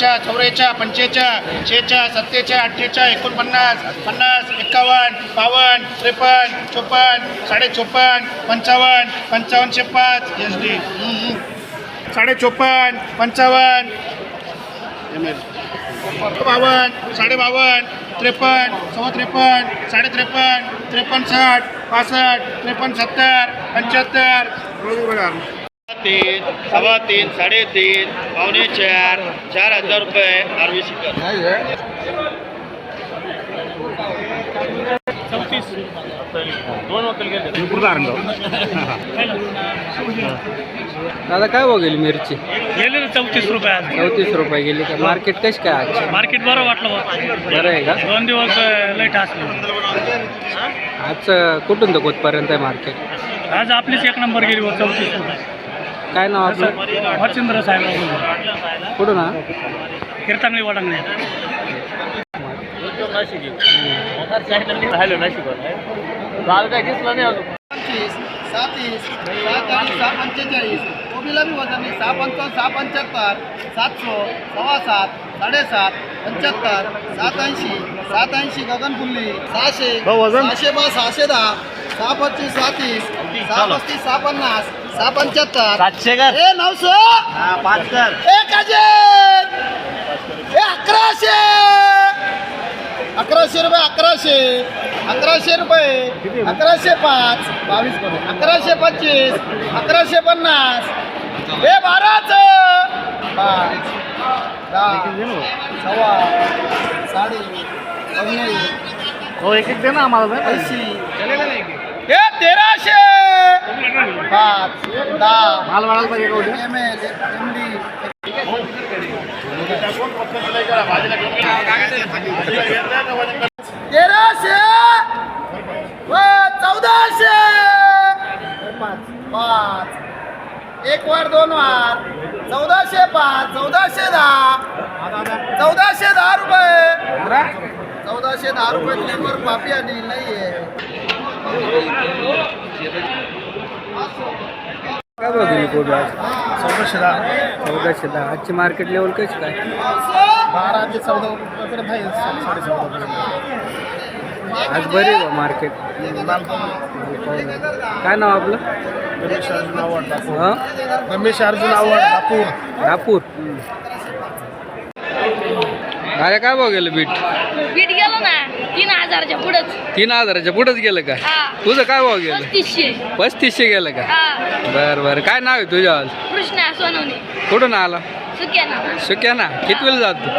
पाचच्या चौऱ्याच्या पंचेच्या शेच्या सत्तेच्या अठ्ठेच्या एकोणपन्नास पन्नास एक्कावन्न बावन्न त्रेपन्न चोपन्न साडे चोपन्न पंचावन्न पंचावन्नशे पाच. एस डी साडे चोपन्न पंचावन्न. बावन्न साडे बावन्न त्रेपन्न सव्वा त्रेपन्न साडे त्रेपन्न त्रेपन्न साठ पासष्ट त्रेपन्न सत्तर पंच्याहत्तर. तीन सव्वा तीन साडेतीन पावणे चार चार हजार रुपये आरवी शिकर चौतीस दोन वकील गेले. दादा काय भाव गेली मिरची? गेले ना चौतीस रुपये आज. चौतीस रुपये गेली. का मार्केट कशी काय आज? मार्केट बरं वाटलं बरं आहे का? दोन दिवस लेट असले. आज कुठून तर कुठपर्यंत आहे मार्केट? आज आपलीच एक नंबर गेली चौतीस रुपये. काय नाव आपलं? साहेब. कुठून हा? कीर्तनली वडंगणे. पंचवीस सातीस सात आणि सहा पंचेचाळीस. कोबीला बी वजन नाही सहा पंचावन्न सहा पंच्याहत्तर सातशे सव्वा सात साडेसात पंच्याहत्तर सात ऐंशी सात ऐंशी गगनपुल्ली सहाशे सहाशे बा सहाशे दहा सहा पस्तीस सहा तीस सहा पस्तीस सहा पन्नास सहा पंच्याहत्तर. सातशे ए नऊशे. पाच कर. एक हजार ए अकराशे. अकराशे रुपये अकराशे. अकराशे रुपये. अकराशे पाच. बावीस अकराशे पंचवीस. अकराशे पन्नास. ए बाराच. पाच. दहा. सव्वा. साडे. हो एक एक दे ना आम्हाला ऐंशी. हे तेराशे! पाच दहा. माल वाढायला पाहिजे एम एल एम डी तेराशे व चौदाशे! पाच पाच एक वार दोन वार चौदाशे पाच चौदाशे दहा. चौदाशे दहा रुपये. चौदाशे दहा रुपये लेबर पापी आणि नाही काय गेली कोबी आज? चौदाशे दहा चौदाशे दहा आजची मार्केट लेवल कशी काय? बारा ते चौदा रुपयापर्यंत आहे साडे चौदा आज बरी आहे मार्केट काय नाव आपलं? रमेश अर्जुन आव्हाड हां? रमेश अर्जुन आव्हाड नागपूर अरे काय गेलं बीट? हजारच्या पुढेच. तीन हजाराच्या पुढंच गेलं का? हा. तुझं काय भाव गेलं? पस्तीसशे. पस्तीसशे गेलं का? हा. बरं बरं. काय नाव आहे तुझ्या? आज कृष्णा सोनवणे. कुठून आला? सुक्या ना सुक्या ना कितवीला जातो?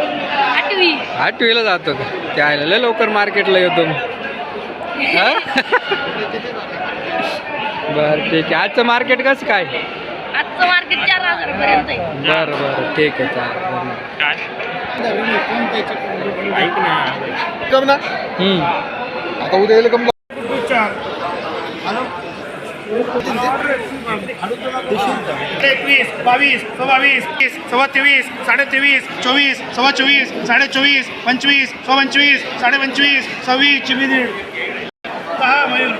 आठवी. आठवीला जातो का? त्याला लय लवकर मार्केटला येतो मग. हा? बरं ठीक आहे. आजचं मार्केट कसं काय? आजचं मार्केट चार हजार पर्यंत आहे. बरं बरं. ठीक आहे चालेल. ऐक ना. कम ना. हम्म. आता उद्या येईल कम एकवीस बावीस सव्वावीस तीस सव्वा तेवीस साडे तेवीस चोवीस सव्वा चोवीस साडे चोवीस पंचवीस सव्वा पंचवीस साडे पंचवीस सव्वीस चोवीस दहा मयूर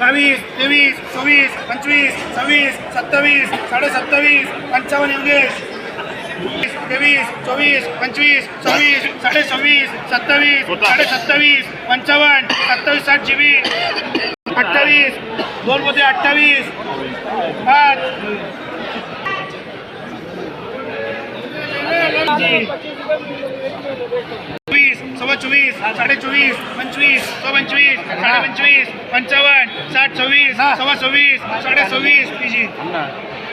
बावीस तेवीस चोवीस पंचवीस सव्वीस सत्तावीस साडे सत्तावीस पंचावन्न योगेश तेवीस चोवीस पंचवीस सव्वीस साडे सव्वीस सत्तावीस साडे सत्तावीस पंचावन्न सत्तावीस साठ जी बी अठ्ठावीस दोन मध्ये अठ्ठावीस पाच चोवीस सव्वा चोवीस साडे चोवीस पंचवीस सव्वा पंचवीस साडे पंचवीस पंचावन्न साठ सव्वीस सव्वा सव्वीस साडे सव्वीस पी जी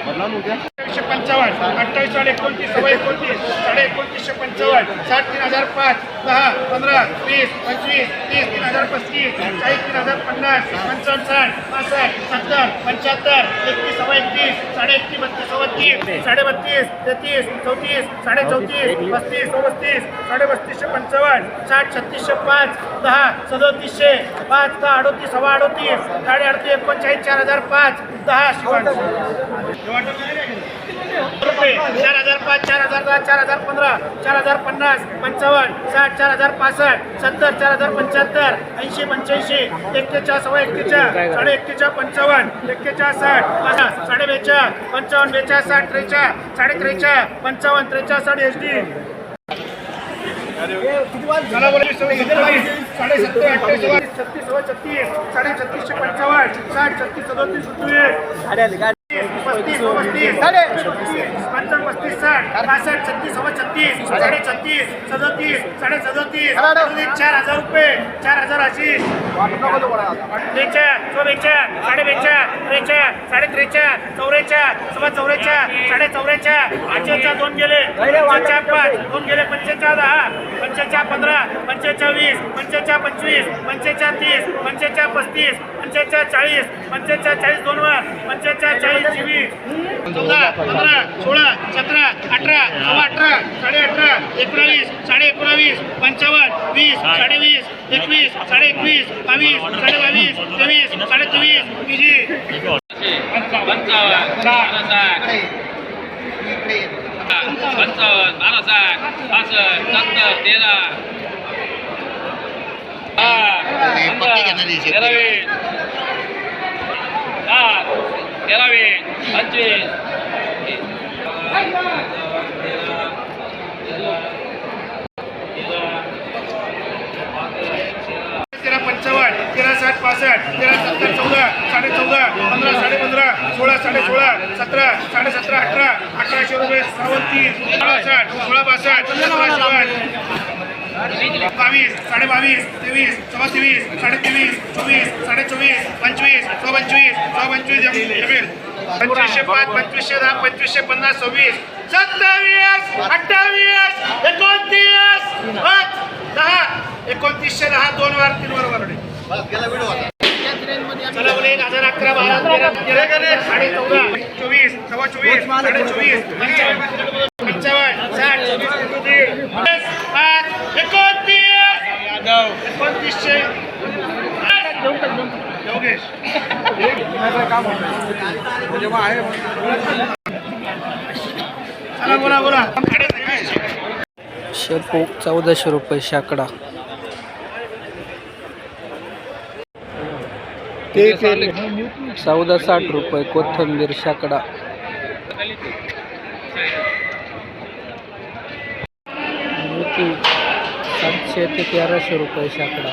पंचावन्न अठ्ठावीस साडे एकोणतीस सव्वा एकोणतीस साडे एकोणतीसशे पंचावन्न साठ तीन हजार पाच दहा पंधरा वीस पंचवीस तीस तीन हजार पस्तीस चाळीस तीन हजार पन्नास पंचावन्न साठ पासष्ट सत्तर पंच्याहत्तर एकतीस सव्वा एकतीस साडे एकतीस बत्तीस सव्वा तीस साडे बत्तीस तेहतीस चौतीस साडे चौतीस पस्तीस चौपस्तीस साडे पस्तीसशे पंचावन्न साठ छत्तीसशे पाच दहा सदोतीसशे पाच दहा अडोतीस सव्वा अडोतीस साडे अडतीस एकोणचाळीस चार हजार पाच दहा शिवाय चार हजार पाच चार हजार दहा चार हजार पंधरा चार हजार पन्नास पंचावन्न साठ चार हजार पासष्ट सत्तर चार हजार पंच्याहत्तर ऐंशी पंच्याऐंशी एक्केचाळ सव्वा एक्केचाळ साडे एक्केचाळ पंचावन्न एक्केचाळ साठ पन्नास साडे बेचाळ पंचावन्न बेचाळ साठ त्रेचाळ साडे त्रेचाळ पंचावन्न त्रेचाळ साडे एच डी. चला बोला साडे सत्तर अठ्ठावीस छत्तीस सव्वा छत्तीस साडे छत्तीसशे पंचावन्न साठ छत्तीस सदोतीस पस्तीस साठ पासष्ट छत्तीस सव्वा छत्तीस साडे छत्तीस सदोतीस साडे सदोतीस चार हजार रुपये चार हजार अशी. बेचा चौबेचा साडे बेचा त्रेचा साडे त्रेचा चौरेचा सव्वा चौरेचा साडे चौरेचा पंचेचा दोन गेले. पंचेचा पाच दोन गेले पंचेचा दहा पंचेचा पंधरा पंचेचा वीस पंचवीस पंचेचा तीस पस्तीस पंचेचा चाळीस पंचेचा चाळीस दोन वर पंचेचा चाळीस वीस चौदा पंधरा सोळा सतरा अठरा सव्वा अठरा साडे अठरा एकोणावीस साडे एकोणावीस पंचावन्न वीस साडे वीस एकवीस साडे एकवीस बावीस साडे बावीस तेवीस साडे तेवीस बीजी पंचावन्न बारासाठ पासष्ट सत्तर तेरा. तेरावे सात तेरावे पंचवीस. तेरा पंचावन्न तेरा साठ पासष्ट तेरा सत्तर चौदा साडे चौदा पंधरा साडे पंधरा सोळा साडे सोळा सतरा साडे सतरा अठरा अठराशे रुपये सवतीस सोळा साठ सोळा बासष्ट सतरा चौवन्न बावीस साडे बावीस तेवीस चौदा तेवीस साडे तेवीस चोवीस साडे चोवीस पंचवीस चौ पंचवीस चौ पंचवीस जमेल पंचवीसशे पाच पंचवीसशे दहा पंचवीसशे पन्नास सव्वीस सत्तावीस अठ्ठावीस एकोणतीस दहा एकोणतीसशे दहा दोन वार तीन वर वरडे. चला बोले एक हजार अकरा बारा तेरा तेरा साडे चौदा चोवीस सव्वा चोवीस साडे चोवीस पंचावन्न साठ चोवीस पाच एकोणतीस एकोणतीसशे योगेश. चला बोला बोला. शेपू चौदाशे रुपये शाकडा. चौदा साठ रुपये कोथिंबीर शाकडा. सातशे ते तेराशे रुपये शाकडा.